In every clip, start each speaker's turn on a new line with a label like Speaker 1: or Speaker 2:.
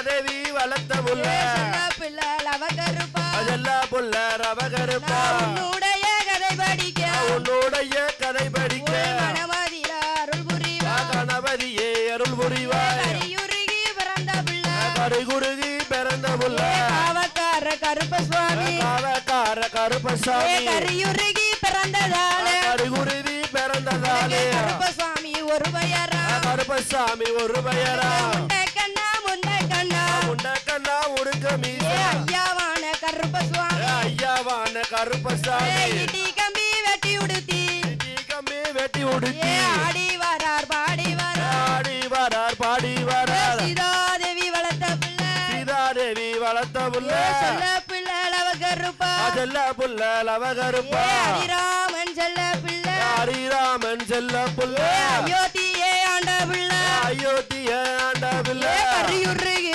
Speaker 1: சீதாதேவி வளர்த்த புள்ள
Speaker 2: பிள்ளை லவகருப்பா.
Speaker 1: அதெல்லா புள்ள ரவகருப்பா.
Speaker 2: நான் உன்னுடைய கதை படிக்க.
Speaker 1: உன்னுடைய கதை படிக்க.
Speaker 2: மனமதில அருள் புரிவா
Speaker 1: கணபதியே அருள் புரிவாய்.
Speaker 2: கரியுருகி பிறந்த பிள்ளை.
Speaker 1: கருகுருகி பிறந்த புள்ள.
Speaker 2: காவக்கார கருப்ப சுவாமி
Speaker 1: காவக்கார கருப்பசாமி.
Speaker 2: கரியுருகி பிறந்ததால.
Speaker 1: கருகுருவி பிறந்ததாலே.
Speaker 2: கருப்ப சுவாமி ஒரு பெயரா.
Speaker 1: கருப்பசாமி ஒரு பெயரா. கருப்பசாமி.
Speaker 2: இடி கம்பி வெட்டி உடுத்தி.
Speaker 1: கம்மி வெட்டி உடுத்தி.
Speaker 2: ஆடி வரார் பாடி வரார்.
Speaker 1: ஆடி வரார் பாடி வரார்.
Speaker 2: சீதாதேவி வளர்த்த பிள்ளை.
Speaker 1: சீதாதேவி வளர்த்த புள்ள.
Speaker 2: சொல்ல பிள்ளை லவ கருப்பா
Speaker 1: அதெல்ல புள்ள லவகருப்பா.
Speaker 2: ஏ ஹரிராமன் செல்ல பிள்ளை.
Speaker 1: ஹரிராமன் செல்ல புள்ள.
Speaker 2: அயோத்தியே ஆண்ட பிள்ளை.
Speaker 1: அயோத்திய ஆண்ட புள்ள.
Speaker 2: கரியுருகி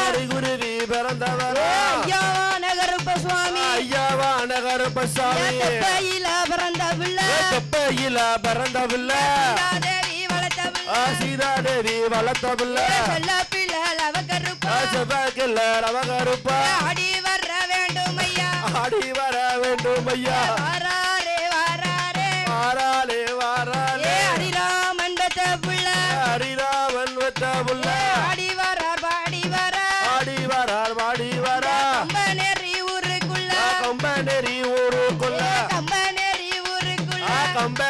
Speaker 1: கரிகுருவி பிறந்தவரா.
Speaker 2: கருப்ப
Speaker 1: ஐயாவான கருப்பசாமி.
Speaker 2: தெப்பையில பிறந்த பிள்ளை
Speaker 1: தெப்பையில பிறந்த புள்ள
Speaker 2: சீதாதேவி வளர்த்த பிள்ளை
Speaker 1: சீதாதேவி வளர்த்த புள்ள
Speaker 2: ஏ சொல்ல பிள்ளை லவ கருப்பா?
Speaker 1: செவ்வாய்க்கில்ல ரவகருப்பா
Speaker 2: ஆடி வர வேண்டும் ஐயா?
Speaker 1: ஆடி வர வேண்டும் ஐயா.
Speaker 2: வாராரே வாராரே.
Speaker 1: வாராலே
Speaker 2: ஏ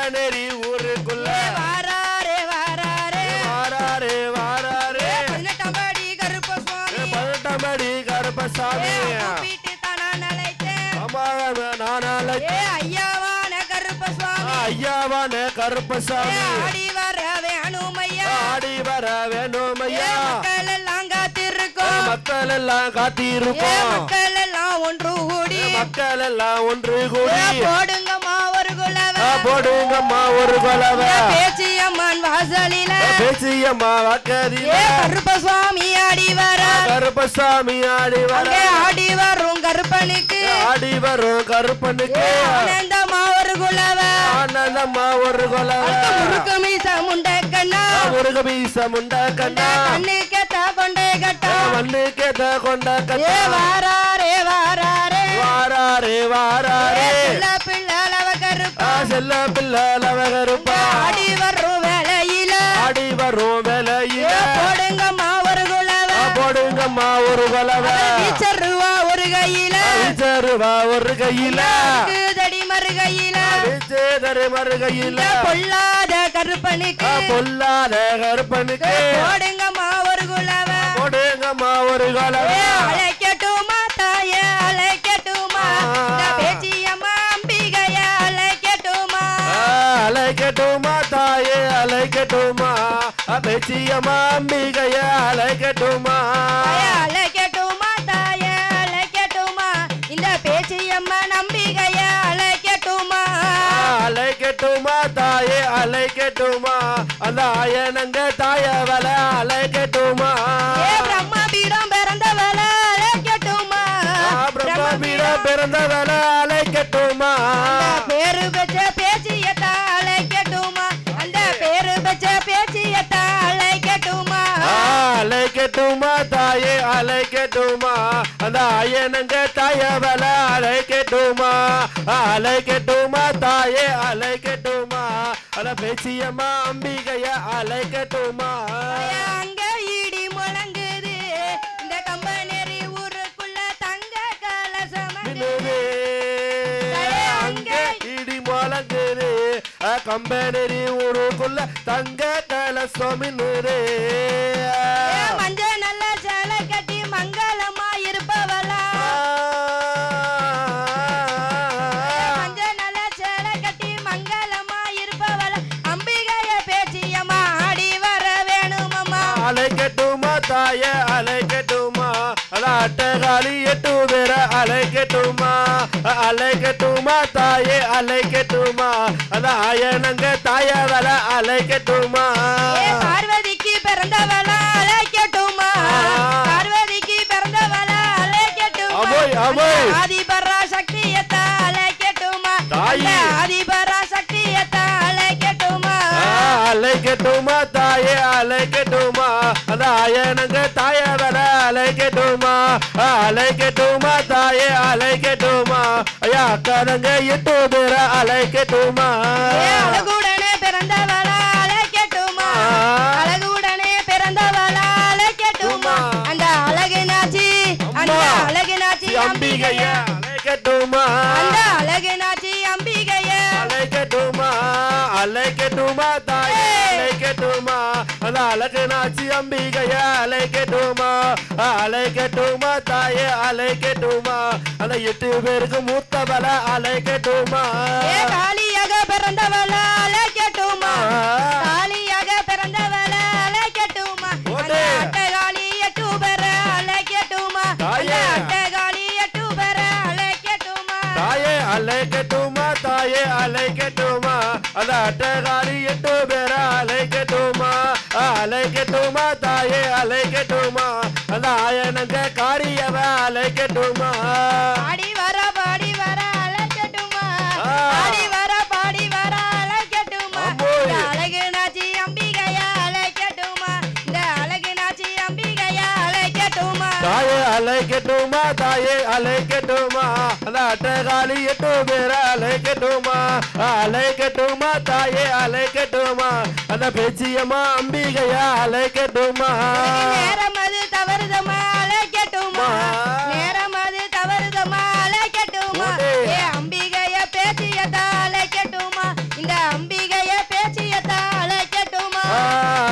Speaker 2: கம்பனேரி ஊருக்குள்ள. வாராரே வாராரே.
Speaker 1: வாராரே வாராரே.
Speaker 2: பதினெட்டாம் படி
Speaker 1: கருப்பசாமி. அம்மாவை நானால
Speaker 2: ஏ ஐயாவான கருப்ப சுவாமி
Speaker 1: ஐயாவான கருப்பசாமி.
Speaker 2: ஆடி வர வேணும் ஐயா
Speaker 1: ஆடி வர வேண்டும்
Speaker 2: ஏ
Speaker 1: ஐயா
Speaker 2: மக்கள் எல்லாம் காத்திருக்கோம்.
Speaker 1: மக்கள் எல்லாம்
Speaker 2: ஏ
Speaker 1: காத்திருப்போம்
Speaker 2: மக்கள் எல்லாம் ஒன்று கூடி.
Speaker 1: மக்கள் எல்லாம் ஒன்று கூடி. ஆ, போடுங்கம்மா ஒரு கொலவை
Speaker 2: பேச்சியம்மன் வாசலில.
Speaker 1: பேசியம்மா வாக்கதில
Speaker 2: கருப்ப சுவாமி ஆடி வர.
Speaker 1: கருப்பசாமி ஆடி வர.
Speaker 2: ஆடி வரும் கருப்பனுக்கு.
Speaker 1: ஆடி வரும் கருப்பனுக்கு.
Speaker 2: ஆனந்தமா ஒரு குலவ.
Speaker 1: ஆனந்தம்மா ஒரு கொலவை.
Speaker 2: முறுக்கு மீச முண்டை கண்ணா.
Speaker 1: முருக பீசம் உண்ட கண்ணா.
Speaker 2: கண்ணு கேட்ட கொண்டே கட்டா.
Speaker 1: மண்ணு கேட்ட கொண்ட கண்ணா
Speaker 2: வாராரே வாராரே.
Speaker 1: வாராரே வாராரே.
Speaker 2: பிள்ளை
Speaker 1: ஆ, செல்ல பிள்ளை லவகருப்பா.
Speaker 2: ஆடி வரும் வேலையில
Speaker 1: ஆடி வரும் வேலையில
Speaker 2: போடுங்கம்மா ஒரு குலவ.
Speaker 1: போடுங்கம்மா ஒரு கொலவை.
Speaker 2: ரூபா ஒரு கையில.
Speaker 1: வீச்சருவா ஒரு கையில.
Speaker 2: தடி பொல்லாத கருப்பனுக்கு.
Speaker 1: பொல்லாத கருப்பனுக்கு.
Speaker 2: போடுங்கம்மா ஒரு குலவ.
Speaker 1: போடுங்கம்மா ஒரு கொலவை. அலைக்கட்டுமா பேச்சியம்மா அம்பிகைய அலைக்கட்டுமா
Speaker 2: தாயே அழைக்கட்டுமா தாயே அழைக்கட்டுமா? இந்த பேச்சியம்மா நம்பிகைய அழைக்கட்டுமா?
Speaker 1: அலைக்கட்டுமா தாயே அலைக்கட்டுமா அந்த ஆயனங்க தாயவல அலைக்கட்டுமா அலைக்கட்டுமா தாயே அலைக்கட்டுமா அந்த ஆயனங்க தாயவல அலைக்கட்டுமா அலைக்கட்டுமா தாயே அலைக்கட்டுமா அந்த பேச்சியம்மா அம்பிகைய அலைக்கட்டுமா
Speaker 2: அங்க இடி முழங்குது. இந்த கம்பனேரி ஊருக்குள்ள தங்க கலசம்
Speaker 1: கம்பெனி ஊருக்குள்ள தங்க கலசம் மின்னுது.
Speaker 2: மஞ்ச நல்ல சேலை கட்டி மங்களமா இருப்பவளா. மஞ்ச நல்ல சேலை கட்டி மங்களமா இருப்பவளா. அம்பிகைய பேச்சியம்மா ஆடி வர வேணுமம்மா.
Speaker 1: அலைக்கட்டுமா தாய அலைக்கட்டுமா அட்டகாலி எட்டு பேர அலைக்கட்டுமா அலைக்கட்டுமா தாயே அலைக்கட்டுமா அந்த ஆயனங்க தாய வர அலைக்கட்டுமா
Speaker 2: பார்வதிக்கு பிறந்தவளா அழைக்கட்டுமா பார்வதிக்கு பிறந்தவளா அழைக்கட்டுமா
Speaker 1: அமோய், அமோய்.
Speaker 2: ஆதிபரா சக்தியத்தா அழைக்கட்டுமா
Speaker 1: தாயி.
Speaker 2: ஆதிபரா சக்தியத்தா அழைக்கட்டுமா
Speaker 1: அலைக்கட்டுமா தாயே அலைக்கட்டுமா? அந்த ஆயனங்க தாய வர அலைக்கட்டுமா அலைக்கட்டுமா தாயே அலைக்கட்டுமா ஐயா அக்கறங்க எட்டு பேர அலைக்கட்டுமா
Speaker 2: அழகுடனே பிறந்தவள அழைக்கட்டுமா அழகுடனே பிறந்தவள அழைக்கட்டுமா அந்த அழகு நாச்சி அந்த
Speaker 1: அம்மா.
Speaker 2: அழகு நாச்சி
Speaker 1: அம்பிகைய
Speaker 2: அம்பிகைய
Speaker 1: அலைக்கட்டுமா
Speaker 2: அந்த அழகு நாச்சி அம்பிகைய
Speaker 1: அலைக்கட்டுமா அலைக்கட்டுமா தாயே அலைக்கட்டுமா அந்த எட்டு பேருக்கு மூத்தவள அலைக்கட்டுமா
Speaker 2: ஏ காளியாக பிறந்தவள அழைக்கட்டுமா காளியாக பிறந்தவள அழைக்கட்டுமா. அட்டகாளி எட்டு பேர அழைக்கட்டுமா. அட்டகாளி எட்டு பேர அழைக்கட்டுமா
Speaker 1: தாயே அலைக்கட்டுமா தாயே அலைக்கட்டுமா அந்த அட்டகாரி எட்டு பேர அலைக்கட்டுமா அலைக்கட்டுமா தாயே அலைக்கட்டுமா அந்த ஆயனங்க காரியவ அலைக்கட்டுமா
Speaker 2: பாடி வர பாடி வர அழைக்கட்டுமா
Speaker 1: ஆ.
Speaker 2: பாடி வர பாடி வர. இந்த அழகு நாச்சி அம்பிகையா அழைக்கட்டுமா இந்த அழகு நாச்சி அம்பிகையா அழைக்கட்டுமா
Speaker 1: தாயே அலைக்கட்டுமா தாயே அலைக்கட்டுமா அட்டகாரி எட்டு பேர அலைக்கட்டுமா? அலைக்கட்டுமா தாயே அலைக்கட்டுமா? அந்த பேச்சியம்மா அம்பிகையா அலைக்கட்டுமா?
Speaker 2: நேரம் அது தவறுதமா அழைக்கட்டுமா
Speaker 1: அம்மா.
Speaker 2: நேரம் அது தவறுதமா அழைக்கட்டுமா
Speaker 1: ஓடு.
Speaker 2: ஏ அம்பிகைய பேச்சியத்தா அழைக்கட்டுமா இந்த அம்பிகைய பேச்சியத்தா அழைக்கட்டுமா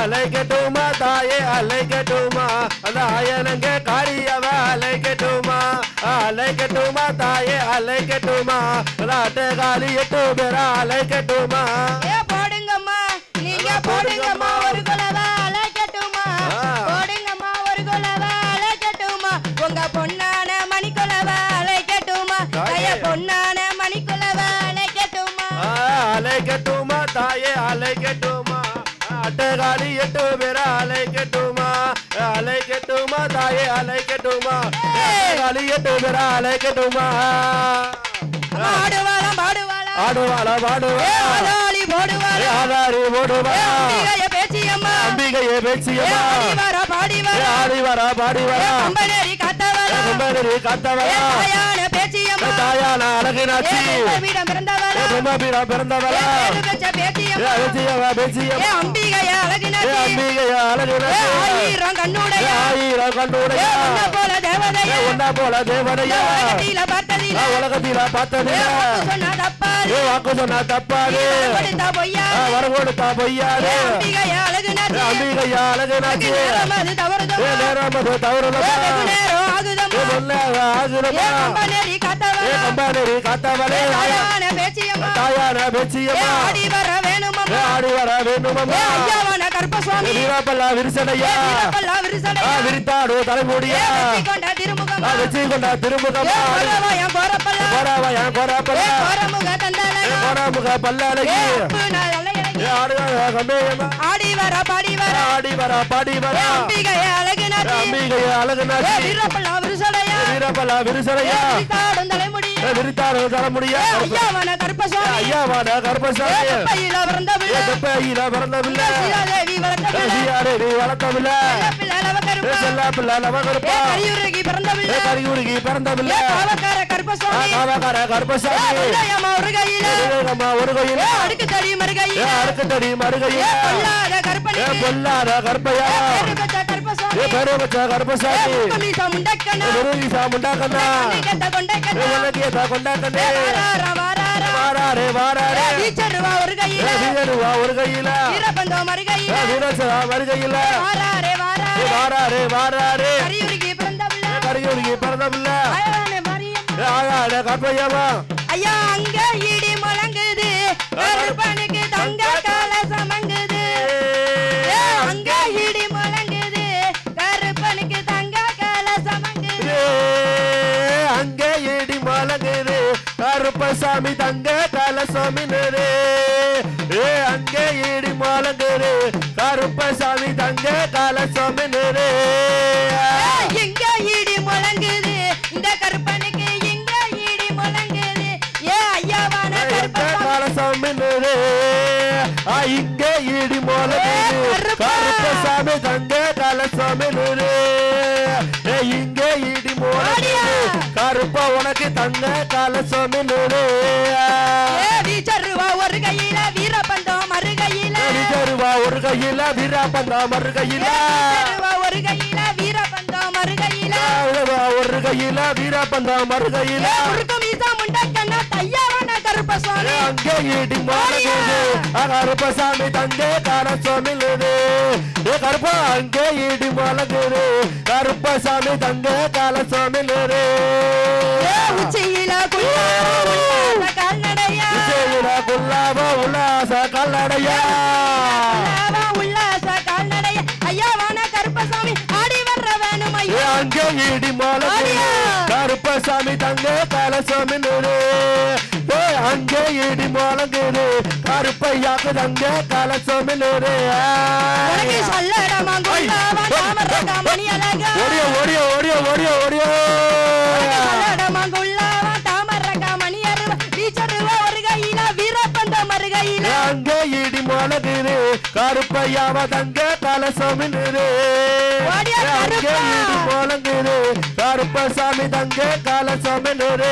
Speaker 1: அலைக்கட்டுமா தாயே அலைக்கட்டுமா? அந்த ஆயனங்க காரியவ அலைக்கட்டுமா? அலைக்கட்டுமா தாயே அலைக்கட்டுமா? அந்த அட்டகாரி எட்டு பேர அலைக்கட்டுமா?
Speaker 2: போடுங்கம்மா. நீங்க போடுங்கம்மா ஒரு குலவா அழைக்கட்டுமா
Speaker 1: ஆ.
Speaker 2: போடுங்கம்மா ஒரு குலவா அழைக்கட்டுமா உங்க பொண்ணான மணிக்குலவா. ஐய பொண்ணான மணிக்குலவா அழைக்கட்டுமா
Speaker 1: ஆ, அலைக்கட்டுமா தாயே அலைக்கட்டுமா. அட்டகாரி எட்டு பேர அலைக்கட்டுமா அலைக்கட்டுமா தாயே அலைக்கட்டுமா அட்டகாரி எட்டு பேர அலைக்கட்டுமா
Speaker 2: பாடுவாளா
Speaker 1: ஆடுவாளா
Speaker 2: ஏ
Speaker 1: பாடுவா
Speaker 2: ஆடாளி போடுவாளா?
Speaker 1: ஆதாரி போடுவா?
Speaker 2: அம்பிகைய பேச்சியம்மா? ஆடி வரா பாடி வரா கம்பனேரி காத்தவளா? தாயான
Speaker 1: அழகினாச்சி?
Speaker 2: வீடம் பிறந்தவளா? அம்பிகைய ஆயிரம் கண்ணுடைய.
Speaker 1: ஆயிரம்
Speaker 2: உன்னை போல தேவதையா.
Speaker 1: ஒன்னா போல தேவனையா
Speaker 2: உலகத்தில பார்த்ததில்ல. வாக்கு சொன்னா தப்பாது.
Speaker 1: வர கொடுத்தா பொய்யாது.
Speaker 2: அம்பிகைய அழகுனாச்சி நேரம்
Speaker 1: ஏ ஆகுதமா ஏ கம்பானேரி காத்தவளே
Speaker 2: தாயான பேச்சியம்மா.
Speaker 1: தாயான பேச்சியம்மா.
Speaker 2: ஆடி வர வேணுமம்மா.
Speaker 1: ஆடி வர
Speaker 2: ஐயாவான கருப்பசுவாமி.
Speaker 1: வீராப்பல்லா
Speaker 2: வீரப்பல்லா
Speaker 1: விரித்தாடு தலைமுடியா.
Speaker 2: கொண்ட திருமுகமா
Speaker 1: வச்சு கொண்டா திருமுகமா
Speaker 2: கோரப்பல்லா.
Speaker 1: கோராப்பல்லா.
Speaker 2: கோரமுக
Speaker 1: கோராமுக
Speaker 2: ஆடி வர பாடி வர.
Speaker 1: ஆடி வர பாடி வர.
Speaker 2: வீரப்பல்லா
Speaker 1: வீராப்பல்லா
Speaker 2: விரித்தாடும் தலைமுடியா
Speaker 1: ஏ தலைமுடியா
Speaker 2: ஐயாவான கருப்பசுவாமி
Speaker 1: ஐயாவான கர்ப்பசாமி.
Speaker 2: கப்பையில பிறந்த
Speaker 1: ஏ
Speaker 2: பிள்ளை
Speaker 1: கப்பையில பிறந்த
Speaker 2: ஏ
Speaker 1: பிள்ளை
Speaker 2: சீதாதேவி பிள்ளை ஏ லவகருப்பா
Speaker 1: செல்லா பிள்ளை
Speaker 2: ஏ
Speaker 1: நவகருப்பா
Speaker 2: கரியுருகி பிறந்த
Speaker 1: ஏ
Speaker 2: பிள்ளை
Speaker 1: கரிகுடிக்கு பிறந்த
Speaker 2: ஏ
Speaker 1: பிள்ளை
Speaker 2: காவக்கார
Speaker 1: ஆ,
Speaker 2: கருப்பசுவாமி
Speaker 1: காவக்கார கர்ப்பசாமி.
Speaker 2: ஒரு கையில.
Speaker 1: விவேகம்மா ஒரு கையில.
Speaker 2: அடுக்கு தடி மறுகையில.
Speaker 1: அறுக்கத்தடி மறுகையில.
Speaker 2: ஏ பொல்லாத கற்பனை
Speaker 1: பொல்லாத கற்பையா
Speaker 2: கண்ணை கெட்ட
Speaker 1: ஏ
Speaker 2: கொண்டைக்கண்ணா.
Speaker 1: உலகியதா கொண்டாக்கண்ணே
Speaker 2: ஏ வாராரா வாராரா.
Speaker 1: வாராரே வாராரே.
Speaker 2: ஏ வீச்சருவா ஒரு
Speaker 1: ஏ
Speaker 2: கையில
Speaker 1: வீரருவா ஒரு கையில
Speaker 2: வீரபந்தோ
Speaker 1: ஏ
Speaker 2: மறுகையில
Speaker 1: வீரசா மறுகையில
Speaker 2: வாராரே. வாராரே
Speaker 1: வாராரே. வாராரே
Speaker 2: கரியுருகி பிறந்த பிள்ளை
Speaker 1: ஏ கரிகுடிக்கு பிறந்த பிள்ளை
Speaker 2: அழகான மரியம்
Speaker 1: கற்பையாமா
Speaker 2: ஐயா அங்க இடி
Speaker 1: கருப்பசாமி தங்க கலசாமி நரே ஏ அங்கே இடி மலங்குது கருப்பசாமி தங்க கலசாமி நரே
Speaker 2: ஏ, இங்க இடி முழங்குது? இந்த கருப்பனுக்கு இங்க இடி முழங்குது? ஏ ஐயாவான
Speaker 1: எங்க நரே ஆ, இங்கே இடி மலங்குது
Speaker 2: ஏ, கருப்பா.
Speaker 1: கருப்பசாமி தங்க ஏ இங்கே இடி மோனகுது கருப்பா உனக்கு மின்னுது
Speaker 2: ஏ வீச்சருவா ஒரு கையில வீரபந்தம் மறு கையில.
Speaker 1: தருவா ஒரு கையில வீரா பந்தா மறு கையில.
Speaker 2: வீச்சருவா ஒரு கையில வீரபந்தம் மறு கையில.
Speaker 1: தருவா ஒரு கையில வீரா பந்தா மறு அங்கே இடி மோனகுது கருப்பசாமி தங்க கலசம் மின்னுது ஏ கருப்பா அங்கே இடி மோனகுது கருப்பசாமி தங்க கலசம் மின்னுது
Speaker 2: ஏ உச்சியில உல்லாச கால்நடையா
Speaker 1: விஜயில குல்லாவ உல்லாச கல்லடையா. அங்கே இடி மோனகுது கருப்பசாமி தங்க கலசம் ஏ அங்கே இடி மோனகுது கருப்பையாக்கு தங்க கலசம்
Speaker 2: ஒரு கையில வீரபந்த மறு கையில
Speaker 1: அங்கே இடி மோனகுது கருப்பையாவ தங்க கலசம் அங்கே. இடி மோனகுது கருப்பசாமி தங்க கலசம் மின்னுது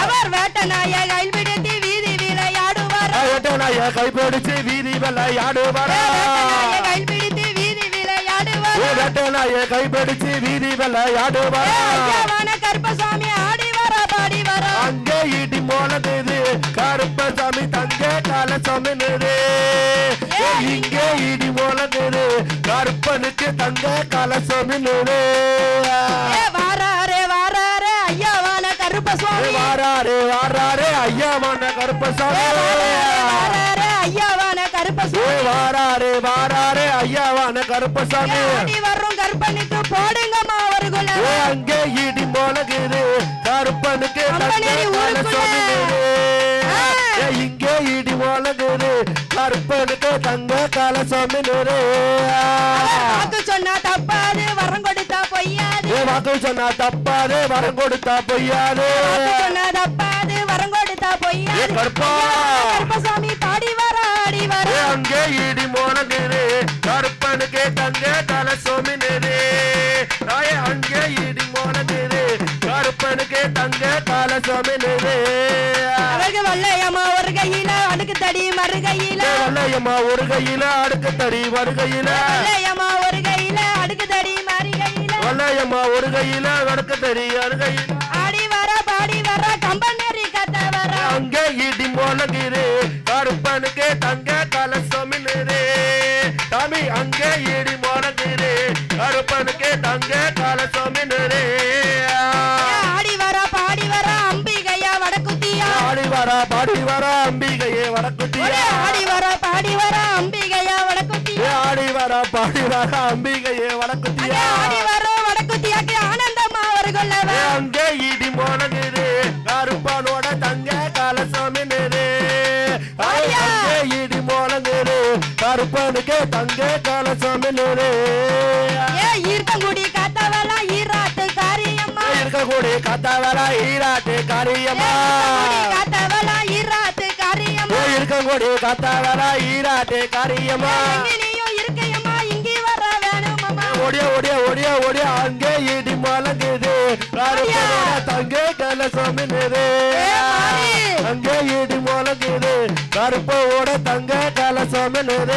Speaker 2: அவர் வேட்ட நாய கையில் பிடித்து வீதி விளையாடுவார்?
Speaker 1: நாய கைப்பிடிச்சு வீதி விளையாடுவாரா?
Speaker 2: நாய கையில் பிடித்து வீதி விளையாடுவார்?
Speaker 1: நாய கைப்பிடிச்சு வீதி விளையாடுவாரா?
Speaker 2: கருப்பசாமி ஆடி வர பாடி வர
Speaker 1: அங்கே இடி மோனது கருப்பசாமி தங்க கலசம் இங்கே இடி மோனது கருப்பனுக்கு தங்க கலசம் மின்னுது
Speaker 2: கருப்பசாமி. ஆடி வரும் கருப்பனுக்கு போடுங்கம்மா ஒரு குல
Speaker 1: ஏ அங்கே இடி மோனகுது கருப்பனுக்கு தங்க
Speaker 2: கம்பனேரி ஊருக்குள்ள.
Speaker 1: ஏ இங்கே இடி மோனகுது கருப்பனுக்கு தங்க கலசம் மின்னுது
Speaker 2: வாக்கு சொன்னா தப்பாது வரம் கொடுத்தா பொய்யாது.
Speaker 1: ஏ வாக்கு சொன்னா தப்பாது வரம் கொடுத்தா பொய்யாது.
Speaker 2: வாக்கு சொன்னா தப்பாது வரம் கொடுத்தா பொய்யாது.
Speaker 1: கருப்பா.
Speaker 2: கருப்பசாமி பாடி வர ஆடி வர.
Speaker 1: ஏ அங்கே இடி மோனகுது கருப்பனுக்கு தங்க சுவாமி மின்னுது ஏ அங்கே இடி மோனகுது கருப்பனுக்கு தங்க கலசம் மின்னுது
Speaker 2: அவருக்கு வல்லையம்மா ஒரு கையில அடுக்கு தடி மறு
Speaker 1: வல்லையம்மா ஒரு கையில அடுக்கு தடி வருகையில
Speaker 2: வல்லையம்மா ஒரு கையில அடுக்கு தடி மறு
Speaker 1: வல்லையம்மா ஒரு கையில அடுக்கு தடி அருகையில
Speaker 2: அடிவா
Speaker 1: அங்கே இடி மோனகிரு கருப்பனுக்கு தங்க கலசமினரு
Speaker 2: ஆடி வர பாடி வர அம்பிகையா வடக்குத்தியா
Speaker 1: ஆடி வரா பாடி வரா அம்பிகையே வடக்குட்டியா?
Speaker 2: ஒரே ஆடி வர பாடி வர அம்பிகையா வடக்குத்தியா
Speaker 1: ஆடி வரா பாடி வரா அம்பிகையே வடக்குட்டியா? கருப்பனுக்கு தங்க கலசமினரு
Speaker 2: ஏ ஈர்க்கங்குடி காத்தவளா ஈராட்டு காரியம்மா
Speaker 1: இருக்கக்கூடிய கத்தவரா ஈராட்டு காரியம்மா
Speaker 2: காத்தவளா ஈராட்டு காரியம்மா
Speaker 1: இருக்கக்கூடிய கத்தவரா ஈராட்டு காரியம்மா
Speaker 2: இருக்கையம்மா இங்கே வர வேணுமம்மா
Speaker 1: ஒடிய ஒடிய ஒடிய ஒடிய அங்கே இடி மலங்குது. தங்க
Speaker 2: மாறி.
Speaker 1: அங்கே இடி மலங்குது. கருப்போட தங்க கலசமினரு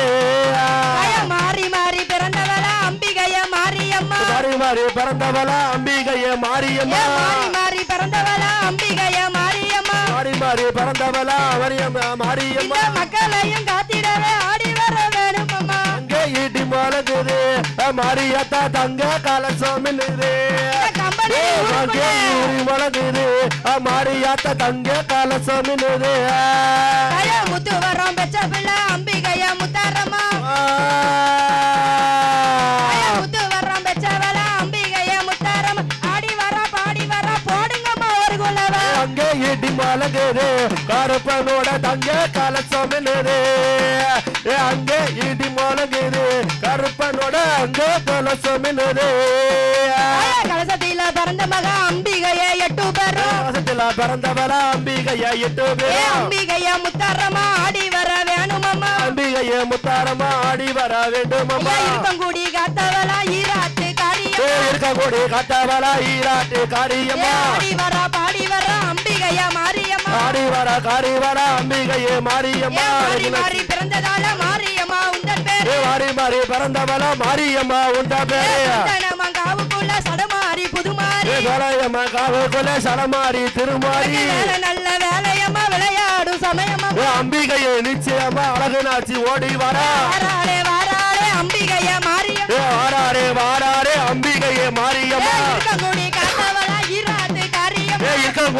Speaker 2: அய மாறி மாறி பிறந்தவளா அம்பிகைய மாரியம்மா.
Speaker 1: மாறி மாறி பிறந்தவளா அம்பிகைய மாரியம்மா.
Speaker 2: மாறி மாறி பிறந்தவளா அம்பிகைய மாரியம்மா.
Speaker 1: மாறி மாறி பிறந்தவளா அவரியம்மா மாரியம்மா.
Speaker 2: மக்களையும் காத்திடவே ஆடி வர வேணுமம்மா.
Speaker 1: அங்கே இடி மலங்குது. மாரியத்தா தங்க கலசமினரு
Speaker 2: கம்பெனி
Speaker 1: அங்கே இடி மலங்குது மாரியாத்தா தங்க கலசமினரு
Speaker 2: கய முத்து வரோம் பெற்ற பிள்ளை அம்பிகைய முத்தாரம்மா முத்து
Speaker 1: அங்கே இடி மலங்குது கருப்பனோட தங்க கலசமினரு அங்கே இடி மலங்குது கருப்பனோட அங்க கலசமினரு
Speaker 2: கய கலசத்தில பிறந்த மக அம்பிகைய எட்டு பேரும்.
Speaker 1: மாசத்துல பிறந்தவரா அம்பிகையா எட்டு பேரும்.
Speaker 2: அம்பிகைய முத்தாரம்மா ஆடி வர வேணுமம்மா.
Speaker 1: அம்பிகைய முத்தாரமா ஆடி வர வேண்டுமம்மா.
Speaker 2: இருக்கங்குடி காத்தவளா ஈராட்டு காரியம்
Speaker 1: ஏ இருக்கக்கூடிய கட்டவள ஈராட்டு காரியம்மா
Speaker 2: ஆடி வரா பாடி வரா. அம்பிகையா மாரியம்மா.
Speaker 1: காடி வர அம்பிகையே மாரியம்மா
Speaker 2: மாறி மாறி பிறந்ததால மாரியம்மா உந்தன் பேர்.
Speaker 1: வாரி மாறி பிறந்தவள மாரியம்மா உண்ட பேரு.
Speaker 2: காவுக்குள்ள சடமாரி புதுமாரி
Speaker 1: வேலையம்மா காவக்குள்ள சடமாரி திருமாரி
Speaker 2: நல்ல வேலையம்மா விளையாடும் சமயம்மா.
Speaker 1: ஏ அம்பிகையே நிச்சயமா அழகு நாச்சி ஓடி வர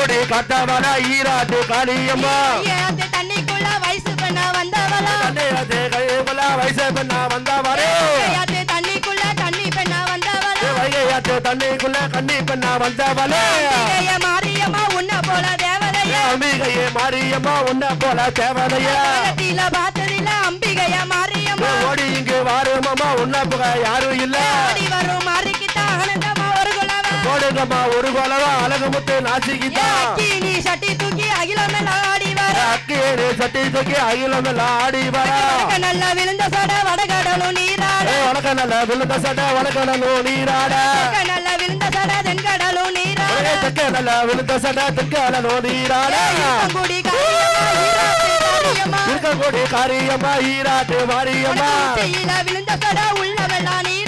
Speaker 1: இருக்கக்கூடிய கட்டவள ஈராட்டு காளியம்மா.
Speaker 2: தண்ணிக்குள்ள வயசு பெண்ண வந்தவளா.
Speaker 1: கைகுல வயசு பெண்ணா வந்தவரே
Speaker 2: தண்ணிக்குள்ள தண்ணி பெண்ண வந்தவளா.
Speaker 1: வைகையாத்து தண்ணிக்குள்ள கண்ணி பெண்ணா வந்தவளே.
Speaker 2: மாரியம்மா உன்ன போல தேவதையா.
Speaker 1: அம்பிகையே மாரியம்மா உன்ன போல தேவதையா.
Speaker 2: பார்த்ததில்ல அம்பிகையா மாரியம்மா.
Speaker 1: ஓடி இங்கு வாருமம்மா உன்ன புக யாரும் இல்ல. போடுங்கம்மா ஒரு கோலவா அழகு முத்து நாச்சிக்கிட்டான்
Speaker 2: நீ சட்டி தூக்கி அகிலமெல்லாம் ஆடி வர.
Speaker 1: அக்கியே சட்டி தூக்கி அகிலம் ஆடி வரா.
Speaker 2: உனக்கு நல்ல விழுந்த சட வடகடலும் நீராட.
Speaker 1: வணக்க நல்ல விழுந்த சட்டை வணக்கணும் நீராட.
Speaker 2: உனக்கு நல்ல விழுந்த சட தென்கடலும் நீராட.
Speaker 1: தெக்க நல்ல விழுந்த சட்டை தெக்கணும் நீராட.
Speaker 2: குடி காரியம்மா
Speaker 1: ஈராட்டு
Speaker 2: உச்சியில விழுந்த சட உள்ளவெல்லாம் நீராட.
Speaker 1: ஏ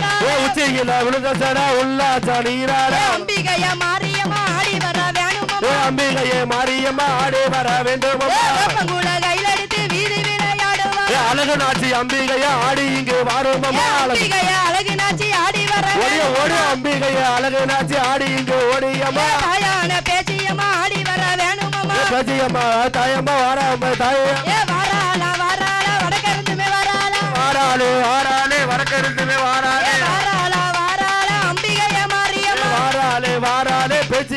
Speaker 1: உச்சியில விழுந்த சடை உள்ளாச்சா நீராட.
Speaker 2: அம்பிகையா மாரியம்மா ஆடி வர வேணுமம்மா.
Speaker 1: ஏ அம்பிகையே மாரியம்மா ஆடி வர வேண்டுமம்மா.
Speaker 2: வேப்பங்குள கையில் எடுத்து வீதி விளையாடுவா
Speaker 1: அழகு நாச்சி அம்பிகையா ஆடி இங்கு அழகு
Speaker 2: அம்பிகையா அழகு நாச்சி ஆடி வர
Speaker 1: ஓடிய ஓடி அம்பிகையே அழகு நாச்சி ஆடி இங்கு ஓடியம்மா.
Speaker 2: தாயான பேச்சியம்மா ஆடி வர வேணுமம்மா.
Speaker 1: ஏ பஜியம்மா தாயம்மா வாராம தாய.
Speaker 2: வாராளா வாராளா வடக்கருந்துமே வாராளா.
Speaker 1: வாராளே வாராளே வடக்கருந்துமே வாராளா.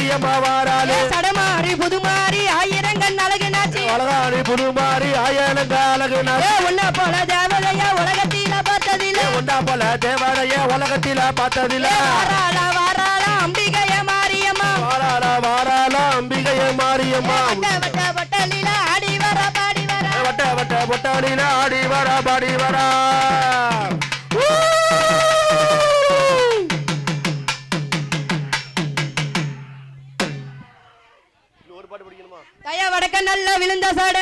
Speaker 2: வாராளே சடமாரி புதுமாரி ஆயிரங்கண் அழகு நாச்சி
Speaker 1: அழகாணி புதுமாரி ஆயனங்க அழகு
Speaker 2: ஏ
Speaker 1: நாச்சி
Speaker 2: உன்ன போல தேவதையா உலகத்தில பார்த்ததில்ல.
Speaker 1: உண்டா போல தேவனைய உலகத்தில பார்த்ததில்ல.
Speaker 2: வாராளா வாராளா அம்பிகையா மாரியம்மா.
Speaker 1: வாராளா வாராளா அம்பிகையே மாரியம்மா.
Speaker 2: வட்ட வட்ட வட்டலில ஆடி வர பாடி வர.
Speaker 1: வட்ட வட்ட பொட்டாடின ஆடி வரா பாடி வரா.
Speaker 2: அடக்க நல்லா விழுந்த சட.